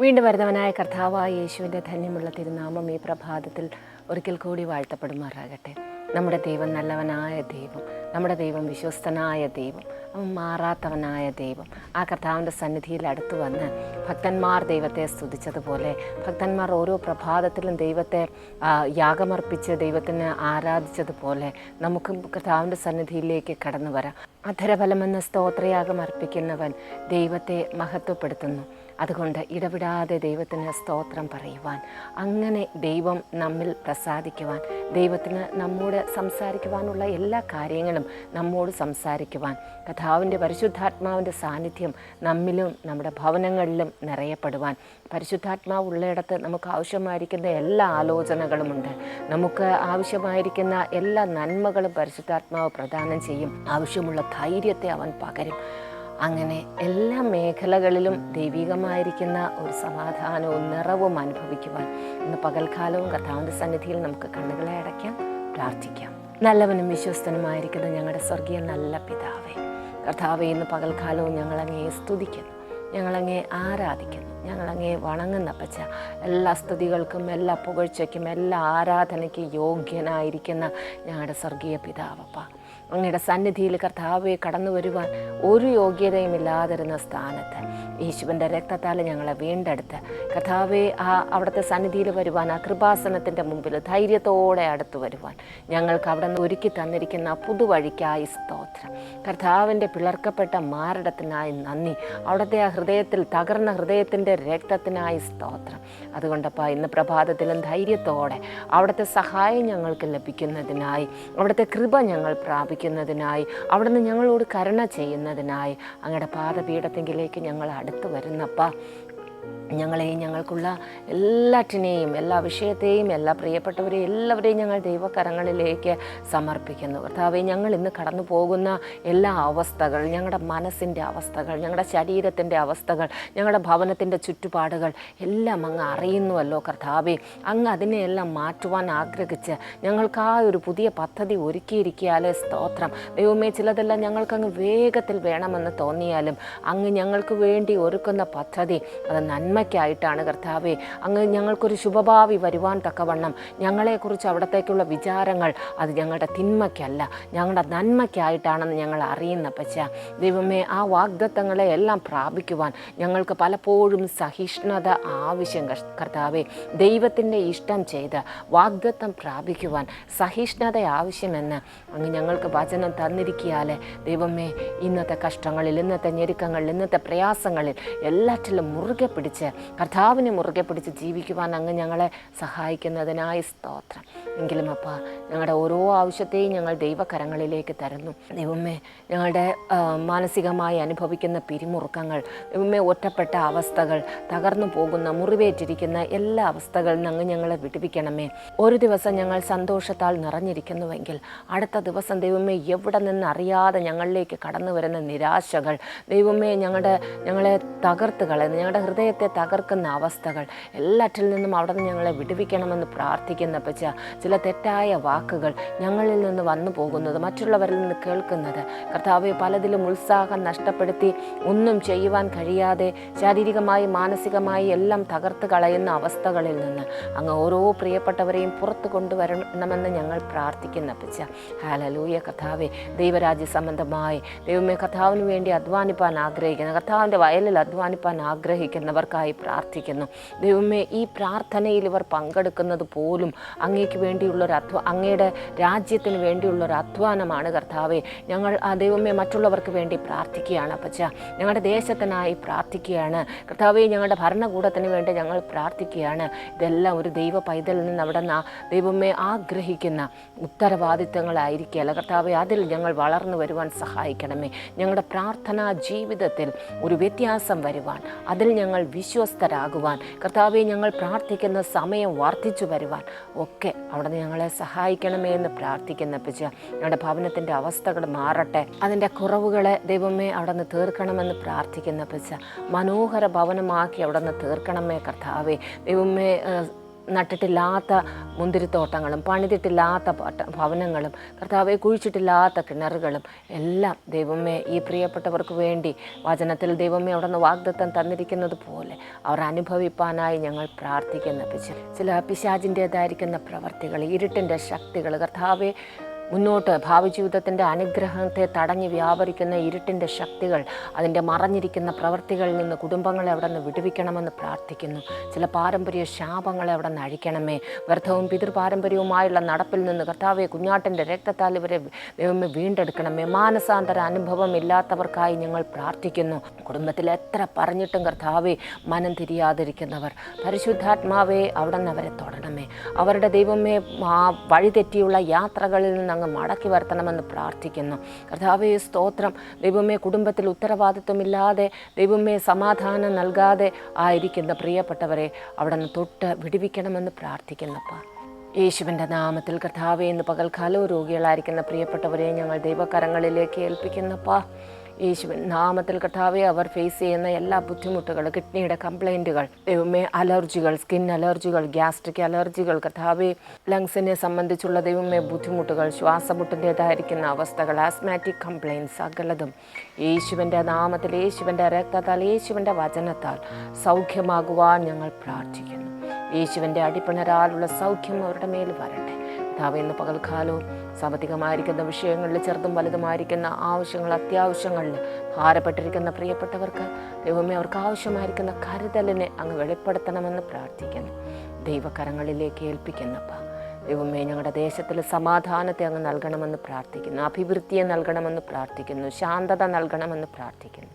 വീണ്ടും വരുന്നവനായ കർത്താവായ യേശുവിന്റെ ധന്യമുള്ള തിരുനാമം ഈ പ്രഭാതത്തിൽ ഒരിക്കൽ കൂടി വാഴ്ത്തപ്പെടുമാറാകട്ടെ. നമ്മുടെ ദൈവം നല്ലവനായ ദൈവം നമ്മുടെ ദൈവം വിശ്വസ്തനായ ദൈവം അവൻ മാറാത്തവനായ ദൈവം ആ കർത്താവിന്റെ സന്നിധിയിൽ അടുത്ത് വന്ന് ഭക്തന്മാർ ദൈവത്തെ സ്തുതിച്ചതുപോലെ ഭക്തന്മാർ ഓരോ പ്രഭാതത്തിലും ദൈവത്തെ യാഗമർപ്പിച്ച് ദൈവത്തിന് ആരാധിച്ചതുപോലെ നമുക്കും കർത്താവിന്റെ സന്നിധിയിലേക്ക് കടന്നു വരാം. അധരഫലമെന്ന സ്തോത്രയാഗം അർപ്പിക്കുന്നവൻ ദൈവത്തെ മഹത്വപ്പെടുത്തുന്നു. അതുകൊണ്ട് ഇടപെടാതെ ദൈവത്തിന് സ്തോത്രം പറയുവാൻ അങ്ങനെ ദൈവം നമ്മിൽ പ്രസാദിക്കുവാൻ ദൈവത്തിന് നമ്മോട് സംസാരിക്കുവാനുള്ള എല്ലാ കാര്യങ്ങളും നമ്മോട് സംസാരിക്കുവാൻ കഥാവിന്റെ പരിശുദ്ധാത്മാവിന്റെ സാന്നിധ്യം നമ്മിലും നമ്മുടെ ഭവനങ്ങളിലും നിറയപ്പെടുവാൻ. പരിശുദ്ധാത്മാവ് ഉള്ളയിടത്ത് നമുക്ക് ആവശ്യമായിരിക്കുന്ന എല്ലാ ആലോചനകളുമുണ്ട്. നമുക്ക് ആവശ്യമായിരിക്കുന്ന എല്ലാ നന്മകളും പരിശുദ്ധാത്മാവ് പ്രദാനം ചെയ്യും. ആവശ്യമുള്ള ധൈര്യത്തെ അവൻ പകരും. അങ്ങനെ എല്ലാ മേഖലകളിലും ദൈവികമായിരിക്കുന്ന ഒരു സമാധാനവും നിറവും അനുഭവിക്കുവാൻ ഇന്ന് പകൽക്കാലവും കർത്താവിന്റെ സന്നിധിയിൽ നമുക്ക് കണ്ണുകളെ അടയ്ക്കാം പ്രാർത്ഥിക്കാം. നല്ലവനും വിശ്വസ്തനുമായിരിക്കുന്ന ഞങ്ങളുടെ സ്വർഗീയ നല്ല പിതാവേ കർത്താവെ ഇന്ന് പകൽക്കാലവും ഞങ്ങളങ്ങേ സ്തുതിക്കുന്നു ഞങ്ങളങ്ങേ ആരാധിക്കുന്നു ഞങ്ങളങ്ങേ വണങ്ങുന്ന പച്ച എല്ലാ സ്തുതികൾക്കും എല്ലാ പുകഴ്ചയ്ക്കും എല്ലാ ആരാധനയ്ക്കും യോഗ്യനായിരിക്കുന്ന ഞങ്ങളുടെ സ്വർഗീയ പിതാവപ്പ. അങ്ങയുടെ സന്നിധിയിൽ കർത്താവെ കടന്നു വരുവാൻ ഒരു യോഗ്യതയും ഇല്ലാതിരുന്ന സ്ഥാനത്ത്. യേശുവിന്റെ രക്തത്താൽ ഞങ്ങളെ വീണ്ടെടുത്ത് കർത്താവെ ആ അവിടുത്തെ സന്നിധിയിൽ വരുവാൻ ആ കൃപാസനത്തിന്റെ മുമ്പിൽ ധൈര്യത്തോടെ അടുത്തു വരുവാൻ ഞങ്ങൾക്ക് അവിടെ നിന്ന് ഒരുക്കി തന്നിരിക്കുന്ന പുതുവഴിക്കായി സ്തോത്രം. കർത്താവിന്റെ പിളർക്കപ്പെട്ട മാരടത്തിനായി നന്ദി. അവിടുത്തെ ആ ഹൃദയത്തിൽ തകർന്ന ഹൃദയത്തിന്റെ രക്തത്തിനായി സ്തോത്രം. അതുകൊണ്ടപ്പോൾ ഇന്ന് പ്രഭാതത്തിലും ധൈര്യത്തോടെ അവിടുത്തെ സഹായം ഞങ്ങൾക്ക് ലഭിക്കുന്നതിനായി അവിടുത്തെ കൃപ ഞങ്ങൾ പ്രാപിക്കുന്നതിനായി അവിടുന്ന് ഞങ്ങളോട് കരുണ ചെയ്യുന്നതിനായി അങ്ങയുടെ പാദപീഠത്തെങ്കിലേക്ക് ഞങ്ങൾ അടുത്ത് വരുന്നപ്പ. ഞങ്ങളെയും ഞങ്ങൾക്കുള്ള എല്ലാറ്റിനെയും എല്ലാ വിഷയത്തെയും എല്ലാ പ്രിയപ്പെട്ടവരെയും എല്ലാവരെയും ഞങ്ങൾ ദൈവകരങ്ങളിലേക്ക് സമർപ്പിക്കുന്നു. കർത്താവെ ഞങ്ങൾ ഇന്ന് കടന്നു പോകുന്ന എല്ലാ അവസ്ഥകൾ ഞങ്ങളുടെ മനസ്സിന്റെ അവസ്ഥകൾ ഞങ്ങളുടെ ശരീരത്തിന്റെ അവസ്ഥകൾ ഞങ്ങളുടെ ഭവനത്തിന്റെ ചുറ്റുപാടുകൾ എല്ലാം അങ്ങ് അറിയുന്നുവല്ലോ കർത്താവെ. അങ്ങ് അതിനെയെല്ലാം മാറ്റുവാൻ ആഗ്രഹിച്ച് ഞങ്ങൾക്ക് ആ ഒരു പുതിയ പദ്ധതി ഒരുക്കിയിരിക്കിയാലേ സ്തോത്രം. ദൈവമേ ചിലതെല്ലാം ഞങ്ങൾക്കങ്ങ് വേഗത്തിൽ വേണമെന്ന് തോന്നിയാലും അങ്ങ് ഞങ്ങൾക്ക് വേണ്ടി ഒരുക്കുന്ന പദ്ധതി അത് നന്മയ്ക്കായിട്ടാണ് കർത്താവെ. അങ്ങ് ഞങ്ങൾക്കൊരു ശുഭഭാവി വരുവാൻ തക്കവണ്ണം ഞങ്ങളെക്കുറിച്ച് അവിടത്തേക്കുള്ള വിചാരങ്ങൾ അത് ഞങ്ങളുടെ തിന്മയ്ക്കല്ല ഞങ്ങളുടെ നന്മയ്ക്കായിട്ടാണെന്ന് ഞങ്ങൾ അറിയുന്ന പച്ച ദൈവമേ ആ വാഗ്ദത്തങ്ങളെ എല്ലാം പ്രാപിക്കുവാൻ ഞങ്ങൾക്ക് പലപ്പോഴും സഹിഷ്ണുത ആവശ്യം കർത്താവെ. ദൈവത്തിന്റെ ഇഷ്ടം ചെയ്ത് വാഗ്ദത്തം പ്രാപിക്കുവാൻ സഹിഷ്ണുത ആവശ്യമെന്ന് അങ്ങ് ഞങ്ങൾക്ക് വചനം തന്നിരിക്കിയാലേ. ദൈവമേ ഇന്നത്തെ കഷ്ടങ്ങളിൽ ഇന്നത്തെ ഞെരുക്കങ്ങളിൽ ഇന്നത്തെ പ്രയാസങ്ങളിൽ എല്ലാറ്റിലും മുറുകെ പിടിച്ച് കർത്താവിനെ മുറുകെ പിടിച്ച് ജീവിക്കുവാൻ അങ്ങ് ഞങ്ങളെ സഹായിക്കുന്നതിനായി സ്തോത്രം. എങ്കിലും അപ്പ ഞങ്ങളുടെ ഓരോ ആവശ്യത്തെയും ഞങ്ങൾ ദൈവകരങ്ങളിലേക്ക് തരുന്നു. ദൈവമേ ഞങ്ങളുടെ മാനസികമായി അനുഭവിക്കുന്ന പിരിമുറുക്കങ്ങൾ ദൈവമേ ഒറ്റപ്പെട്ട അവസ്ഥകൾ തകർന്നു പോകുന്ന മുറിവേറ്റിരിക്കുന്ന എല്ലാ അവസ്ഥകളിൽ നിന്ന് അങ്ങ് ഞങ്ങളെ വിടുവിക്കണമേ. ഒരു ദിവസം ഞങ്ങൾ സന്തോഷത്താൽ നിറഞ്ഞിരിക്കുന്നുവെങ്കിൽ അടുത്ത ദിവസം ദൈവമേ എവിടെ നിന്ന് അറിയാതെ ഞങ്ങളിലേക്ക് കടന്നു വരുന്ന നിരാശകൾ ദൈവമേ ഞങ്ങളുടെ ഞങ്ങളെ തകർത്ത് ഞങ്ങളുടെ ഞങ്ങളുടെ ഹൃദയത്തെ തകർക്കുന്ന അവസ്ഥകൾ എല്ലാറ്റിൽ നിന്നും അവിടെ നിന്ന് ഞങ്ങളെ വിടുവിക്കണമെന്ന് പ്രാർത്ഥിക്കുന്ന പച്ച ചില തെറ്റായ വാക്കുകൾ ഞങ്ങളിൽ നിന്ന് വന്നു പോകുന്നത് മറ്റുള്ളവരിൽ നിന്ന് കേൾക്കുന്നത്. കർത്താവെ പലതിലും ഉത്സാഹം നഷ്ടപ്പെടുത്തി ഒന്നും ചെയ്യുവാൻ കഴിയാതെ ശാരീരികമായി മാനസികമായി എല്ലാം തകർത്ത് കളയുന്ന അവസ്ഥകളിൽ നിന്ന് അങ്ങ് ഓരോ പ്രിയപ്പെട്ടവരെയും പുറത്തു കൊണ്ടുവരണമെന്ന് ഞങ്ങൾ പ്രാർത്ഥിക്കുന്ന പച്ച ഹാലലൂയ കഥാവെ ദൈവരാജ്യ സംബന്ധമായി ദൈവമേ കഥാവിന് വേണ്ടി അധ്വാനിപ്പാൻ ആഗ്രഹിക്കുന്ന കർത്താവിന്റെ വയലിൽ അധ്വാനിപ്പാൻ ആഗ്രഹിക്കുന്നവർക്കായി പ്രാർത്ഥിക്കുന്നു. ദൈവമേ ഈ പ്രാർത്ഥനയിൽ ഇവർ പങ്കെടുക്കുന്നത് പോലും അങ്ങേക്ക് വേണ്ടിയുള്ളൊരു അധ്വ അങ്ങയുടെ രാജ്യത്തിന് വേണ്ടിയുള്ളൊരു അധ്വാനമാണ് കർത്താവെ. ഞങ്ങൾ ആ ദൈവമേ മറ്റുള്ളവർക്ക് വേണ്ടി പ്രാർത്ഥിക്കുകയാണ് അപ്പച്ച. ഞങ്ങളുടെ ദേശത്തിനായി പ്രാർത്ഥിക്കുകയാണ്. കർത്താവെ ഞങ്ങളുടെ ഭരണകൂടത്തിന് വേണ്ടി ഞങ്ങൾ പ്രാർത്ഥിക്കുകയാണ്. ഇതെല്ലാം ഒരു ദൈവ പൈതലിൽ നിന്ന് അവിടെ നിന്ന് ദൈവമേ ആഗ്രഹിക്കുന്ന ഉത്തരവാദിത്തങ്ങളായിരിക്കുകയല്ല. കർത്താവെ അതിൽ ഞങ്ങൾ വളർന്നു വരുവാൻ സഹായിക്കണമേ. ഞങ്ങളുടെ പ്രാർത്ഥനാ ജീവിതത്തിൽ ഒരു വ്യത്യാസം വരുവാൻ അതിൽ ഞങ്ങൾ വിശ്വസ്തരാകുവാൻ. കർത്താവെ ഞങ്ങൾ പ്രാർത്ഥിക്കുന്ന സമയം വർദ്ധിച്ചു വരുവാൻ. ഒക്കെ അവിടെ ഞങ്ങളെ സഹായിക്കണമേ എന്ന് പ്രാർത്ഥിക്കുന്ന പിച്ച ഞങ്ങളുടെ ഭവനത്തിന്റെ അവസ്ഥകൾ മാറട്ടെ. അതിന്റെ കുറവുകളെ ദൈവമേ അവിടെ നിന്ന് തീർക്കണമെന്ന് പ്രാർത്ഥിക്കുന്ന പിച്ച മനോഹര ഭവനമാക്കി അവിടെ നിന്ന് തീർക്കണമേ കർത്താവെ. ദൈവമേ നട്ടിട്ടില്ലാത്ത മുന്തിരിത്തോട്ടങ്ങളും പണിതിട്ടില്ലാത്ത ഭവനങ്ങളും കർത്താവെ കുഴിച്ചിട്ടില്ലാത്ത കിണറുകളും എല്ലാം ദൈവമേ ഈ പ്രിയപ്പെട്ടവർക്ക് വേണ്ടി വചനത്തിൽ ദൈവമേ അവിടെ നിന്ന് വാഗ്ദത്തം തന്നിരിക്കുന്നത് പോലെ അവർ അനുഭവിപ്പാനായി ഞങ്ങൾ പ്രാർത്ഥിക്കുന്ന പിശ ചില പിശാചിന്റേതായിരിക്കുന്ന പ്രവർത്തികൾ ഇരുട്ടിന്റെ ശക്തികൾ കർത്താവെ മുന്നോട്ട് ഭാവി ജീവിതത്തിന്റെ അനുഗ്രഹത്തെ തടഞ്ഞ് വ്യാപരിക്കുന്ന ഇരുട്ടിന്റെ ശക്തികൾ അതിന്റെ മറഞ്ഞിരിക്കുന്ന പ്രവൃത്തികളിൽ നിന്ന് കുടുംബങ്ങളെ അവിടെ നിന്ന് വിടുവിക്കണമെന്ന് പ്രാർത്ഥിക്കുന്നു. ചില പാരമ്പര്യ ശാപങ്ങളെ അവിടെ നിന്ന് അഴിക്കണമേ. വ്യർത്ഥവും പിതൃപാരമ്പര്യവുമായുള്ള നടപ്പിൽ നിന്ന് കർത്താവെ കുഞ്ഞാട്ടിന്റെ രക്തത്താൽ ഇവരെ ദൈവമേ വീണ്ടെടുക്കണമേ. മാനസാന്തര അനുഭവം ഇല്ലാത്തവർക്കായി ഞങ്ങൾ പ്രാർത്ഥിക്കുന്നു. കുടുംബത്തിൽ എത്ര പറഞ്ഞിട്ടും കർത്താവെ മനം തിരിയാതിരിക്കുന്നവർ പരിശുദ്ധാത്മാവെ അവിടെ നിന്ന് അവരെ തൊടണമേ. അവരുടെ ദൈവമേ വഴിതെറ്റിയുള്ള യാത്രകളിൽ നിന്ന് അങ്ങ് മടക്കി വരുത്തണമെന്ന് പ്രാർത്ഥിക്കുന്നു. കർത്താവെ സ്തോത്രം. ദൈവമേ കുടുംബത്തിൽ ഉത്തരവാദിത്വമില്ലാതെ ദൈവമേ സമാധാനം നൽകാതെ ആയിരിക്കുന്ന പ്രിയപ്പെട്ടവരെ അവിടെ നിന്ന് തൊട്ട് വിടുവിക്കണമെന്ന് പ്രാർത്ഥിക്കുന്നപ്പാ യേശുവിന്റെ നാമത്തിൽ കർത്താവെ ഇന്ന് പകൽക്കാലവും രോഗികളായിരിക്കുന്ന പ്രിയപ്പെട്ടവരെ ഞങ്ങൾ ദൈവകരങ്ങളിലേക്ക് ഏൽപ്പിക്കുന്നപ്പാ യേശുവിൻ നാമത്തിൽ കർത്താവെ അവർ ഫേസ് ചെയ്യുന്ന എല്ലാ ബുദ്ധിമുട്ടുകൾ കിഡ്നിയുടെ കംപ്ലൈന്റുകൾ ദൈവമേ അലർജികൾ സ്കിൻ അലർജികൾ ഗ്യാസ്ട്രിക് അലർജികൾ കർത്താവെ ലങ്സിനെ സംബന്ധിച്ചുള്ള ദൈവമേ ബുദ്ധിമുട്ടുകൾ ശ്വാസമുട്ടിന്റേതായിരിക്കുന്ന അവസ്ഥകൾ ആസ്മാറ്റിക് കംപ്ലൈൻസ് സകലതും യേശുവിന്റെ നാമത്തിൽ യേശുവിന്റെ രക്തത്താൽ യേശുവിന്റെ വചനത്താൽ സൗഖ്യമാകുവാൻ ഞങ്ങൾ പ്രാർത്ഥിക്കുന്നു. യേശുവിന്റെ അടിപ്പിണരാലുള്ള സൗഖ്യം അവരുടെ മേൽ വരട്ടെ. കർത്താവ് ഇന്ന് പകൽക്കാലവും സാമ്പത്തികമായിരിക്കുന്ന വിഷയങ്ങളിൽ ചെറുതും വലുതുമായിരിക്കുന്ന ആവശ്യങ്ങൾ അത്യാവശ്യങ്ങളിൽ ഭാരപ്പെട്ടിരിക്കുന്ന പ്രിയപ്പെട്ടവർക്ക് ദൈവമേ അവർക്ക് ആവശ്യമായിരിക്കുന്ന കരുതലിനെ അങ്ങ് വെളിപ്പെടുത്തണമെന്ന് പ്രാർത്ഥിക്കുന്നു. ദൈവകരങ്ങളിലേക്ക് ഏൽപ്പിക്കുന്നപ്പ ദൈവമേ ഞങ്ങളുടെ ദേശത്തിൽ സമാധാനത്തെ അങ്ങ് നൽകണമെന്ന് പ്രാർത്ഥിക്കുന്നു. അഭിവൃദ്ധിയെ നൽകണമെന്ന് പ്രാർത്ഥിക്കുന്നു. ശാന്തത നൽകണമെന്ന് പ്രാർത്ഥിക്കുന്നു.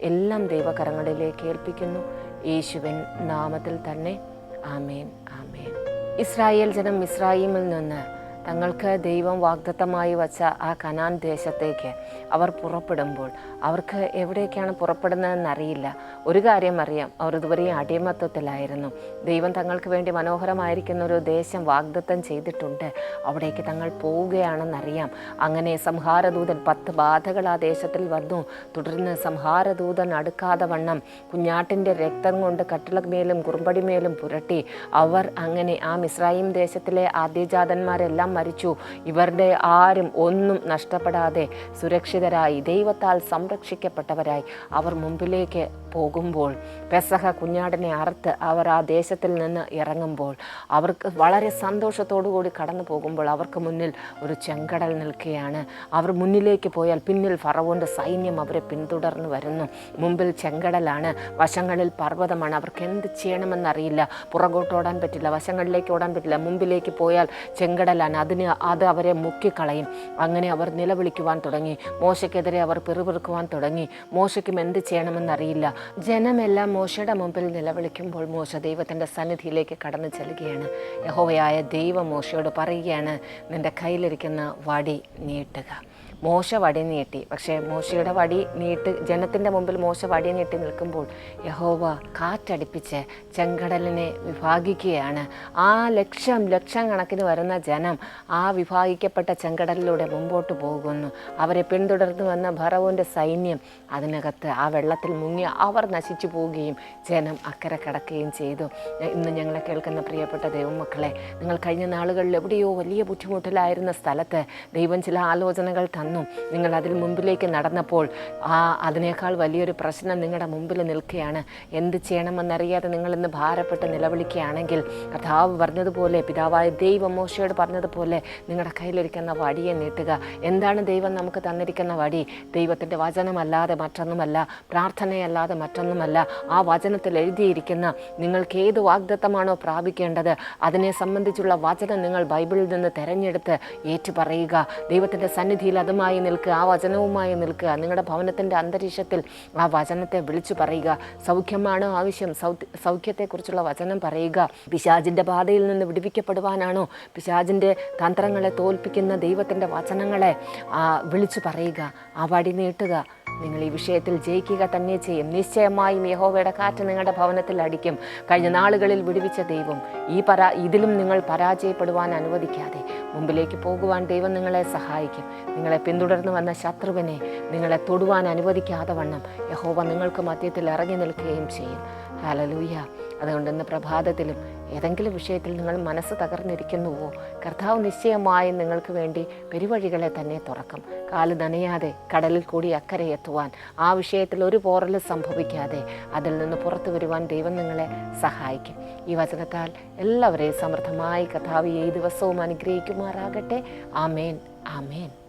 എല്ലാം ദൈവകരങ്ങളിലേക്ക് ഏൽപ്പിക്കുന്നു. യേശുവൻ നാമത്തിൽ തന്നെ. ആമേൻ. ആമേൻ. ഇസ്രായേൽ ജനം മിസ്രായിമിൽ നിന്ന് തങ്ങൾക്ക് ദൈവം വാഗ്ദത്തമായി വച്ച ആ കനാൻ ദേശത്തേക്ക് അവർ പുറപ്പെടുമ്പോൾ അവർക്ക് എവിടേക്കാണ് പുറപ്പെടുന്നതെന്നറിയില്ല. ഒരു കാര്യം അറിയാം അവർ ഇതുവരെ അടിമത്വത്തിലായിരുന്നു ദൈവം തങ്ങൾക്ക് വേണ്ടി മനോഹരമായിരിക്കുന്ന ഒരു ദേശം വാഗ്ദത്തം ചെയ്തിട്ടുണ്ട്. അവിടേക്ക് തങ്ങൾ പോവുകയാണെന്നറിയാം. അങ്ങനെ സംഹാരദൂതൻ പത്ത് ബാധകൾ ആ ദേശത്തിൽ വന്നു. തുടർന്ന് സംഹാരദൂതൻ അടുക്കാതെ വണ്ണം കുഞ്ഞാട്ടിന്റെ രക്തം കൊണ്ട് കട്ടിളമേലും കുറുമ്പടിമേലും പുരട്ടി. അവർ അങ്ങനെ ആ മിസ്രൈം ദേശത്തിലെ ആദ്യജാതന്മാരെല്ലാം മരിച്ചു. ഇവരുടെ ആരും ഒന്നും നഷ്ടപ്പെടാതെ സുരക്ഷിതരായി ദൈവത്താൽ സംരക്ഷിക്കപ്പെട്ടവരായി അവർ മുമ്പിലേക്ക് പോകുമ്പോൾ പെസഹ കുഞ്ഞാടിനെ അറുത്ത് അവർ ആ ദേശത്തിൽ നിന്ന് ഇറങ്ങുമ്പോൾ അവർക്ക് വളരെ സന്തോഷത്തോടു കൂടി കടന്നു പോകുമ്പോൾ അവർക്ക് മുന്നിൽ ഒരു ചെങ്കടൽ നിൽക്കുകയാണ്. അവർ മുന്നിലേക്ക് പോയാൽ പിന്നിൽ ഫറവോന്റെ സൈന്യം അവരെ പിന്തുടർന്ന് വരുന്നു. മുമ്പിൽ ചെങ്കടലാണ്. വശങ്ങളിൽ പർവതമാണ്. അവർക്ക് എന്ത് ചെയ്യണമെന്നറിയില്ല. പുറകോട്ട് ഓടാൻ പറ്റില്ല. വശങ്ങളിലേക്ക് ഓടാൻ പറ്റില്ല. മുമ്പിലേക്ക് പോയാൽ ചെങ്കടലാണ്. അതിന് അത് അവരെ മുക്കിക്കളയും. അങ്ങനെ അവർ നിലവിളിക്കുവാൻ തുടങ്ങി. മോശയ്ക്കെതിരെ അവർ പിറുപിറുക്കുവാൻ തുടങ്ങി. മോശയ്ക്കും എന്ത് ചെയ്യണമെന്നറിയില്ല. ജനമെല്ലാം മോശയുടെ മുമ്പിൽ നിലവിളിക്കുമ്പോൾ മോശ ദൈവത്തിന്റെ സന്നിധിയിലേക്ക് കടന്നു ചെല്ലുകയാണ്. യഹോവയായ ദൈവം മോശയോട് പറയുകയാണ് നിന്റെ കയ്യിലിരിക്കുന്ന വടി നീട്ടുക. മോശ വടി നീട്ടി. പക്ഷേ മോശയുടെ വടി നീട്ട് ജനത്തിന്റെ മുമ്പിൽ മോശ വടി നീട്ടി നിൽക്കുമ്പോൾ യഹോവ കാറ്റടിപ്പിച്ച് ചെങ്കടലിനെ വിഭാഗിക്കുകയാണ്. ആ ലക്ഷം ലക്ഷം കണക്കിന് വരുന്ന ജനം ആ വിഭാഗിക്കപ്പെട്ട ചെങ്കടലിലൂടെ മുമ്പോട്ട് പോകുന്നു. അവരെ പിന്തുടർന്നു വന്ന ഭറവോന്റെ സൈന്യം അതിനകത്ത് ആ വെള്ളത്തിൽ മുങ്ങി അവർ നശിച്ചു പോവുകയും ജനം അക്കരെ കടക്കുകയും ചെയ്തു. ഇന്ന് ഞങ്ങളെ കേൾക്കുന്ന പ്രിയപ്പെട്ട ദൈവമക്കളെ നിങ്ങൾ കഴിഞ്ഞ നാളുകളിൽ എവിടെയോ വലിയ ബുദ്ധിമുട്ടിലായിരുന്ന സ്ഥലത്ത് ദൈവം ചില ആലോചനകൾ തന്നു. നിങ്ങൾ അതിൽ മുമ്പിലേക്ക് നടന്നപ്പോൾ ആ അതിനേക്കാൾ വലിയൊരു പ്രശ്നം നിങ്ങളുടെ മുമ്പിൽ നിൽക്കുകയാണ്. എന്ത് ചെയ്യണമെന്നറിയാതെ നിങ്ങൾ ഇന്ന് ഭാരപ്പെട്ട് നിലവിളിക്കുകയാണെങ്കിൽ കഥാവ് പറഞ്ഞതുപോലെ പിതാവായ ദൈവം മോശയോട് പറഞ്ഞതുപോലെ നിങ്ങളുടെ കയ്യിലിരിക്കുന്ന വടിയെ നീട്ടുക. എന്താണ് ദൈവം നമുക്ക് തന്നിരിക്കുന്ന വടി? ദൈവത്തിന്റെ വചനമല്ലാതെ മറ്റൊന്നുമല്ല പ്രാർത്ഥനയല്ലാതെ മറ്റൊന്നുമല്ല. ആ വചനത്തിൽ എഴുതിയിരിക്കുന്ന നിങ്ങൾക്ക് ഏത് വാഗ്ദത്തമാണോ പ്രാപിക്കേണ്ടത് അതിനെ സംബന്ധിച്ചുള്ള വചനം നിങ്ങൾ ബൈബിളിൽ നിന്ന് തിരഞ്ഞെടുത്ത് ഏറ്റുപറയുക. ദൈവത്തിന്റെ സന്നിധിയിൽ അതുമായി നിൽക്കുക ആ വചനവുമായി നിൽക്കുക നിങ്ങളുടെ ഭവനത്തിന്റെ അന്തരീക്ഷത്തിൽ ആ വചനത്തെ വിളിച്ചു പറയുക സൗഖ്യമാണോ ആവശ്യം സൗഖ്യത്തെക്കുറിച്ചുള്ള വചനം പറയുക. പിശാജിന്റെ പാതയിൽ നിന്ന് വിടുവിക്കപ്പെടുവാനാണോ? പിശാജിന്റെ തന്ത്രങ്ങളെ തോൽപ്പിക്കുന്ന ദൈവത്തിന്റെ വചനങ്ങളെ വിളിച്ചു പറയുക ആ വടി നീട്ടുക. നിങ്ങൾ ഈ വിഷയത്തിൽ ജയിക്കുക തന്നെ ചെയ്യും. നിശ്ചയമായും യഹോവയുടെ കാറ്റ് നിങ്ങളുടെ ഭവനത്തിൽ അടിക്കും. കഴിഞ്ഞ നാളുകളിൽ വിടുവിച്ച ദൈവം ഈ പരാ ഇതിലും നിങ്ങൾ പരാജയപ്പെടുവാൻ അനുവദിക്കാതെ മുമ്പിലേക്ക് പോകുവാൻ ദൈവം നിങ്ങളെ സഹായിക്കും. നിങ്ങളെ പിന്തുടർന്ന് വന്ന ശത്രുവിനെ നിങ്ങളെ തൊടുവാൻ അനുവദിക്കാതെ വണ്ണം യഹോവ നിങ്ങൾക്ക് മധ്യത്തിൽ ഇറങ്ങി നിൽക്കുകയും ചെയ്യും. ഹലലൂയ അതുകൊണ്ട് ഇന്ന് പ്രഭാതത്തിലും ഏതെങ്കിലും വിഷയത്തിൽ നിങ്ങൾ മനസ്സ് തകർന്നിരിക്കുന്നുവോ കർത്താവ് നിശ്ചയമായും നിങ്ങൾക്ക് വേണ്ടി പെരുവഴികളെ തന്നെ തുറക്കും. കാൽ നനയാതെ കടലിൽ കൂടി അക്കരെ എത്തുവാൻ ആ വിഷയത്തിൽ ഒരു പോറൽ സംഭവിക്കാതെ അതിൽ നിന്ന് പുറത്തു വരുവാൻ ദൈവം നിങ്ങളെ സഹായിക്കും. ഈ വചനത്താൽ എല്ലാവരെയും സമൃദ്ധമായി കർത്താവ് ഈ ദിവസവും അനുഗ്രഹിക്കുമാറാകട്ടെ. ആമേൻ. ആമേൻ.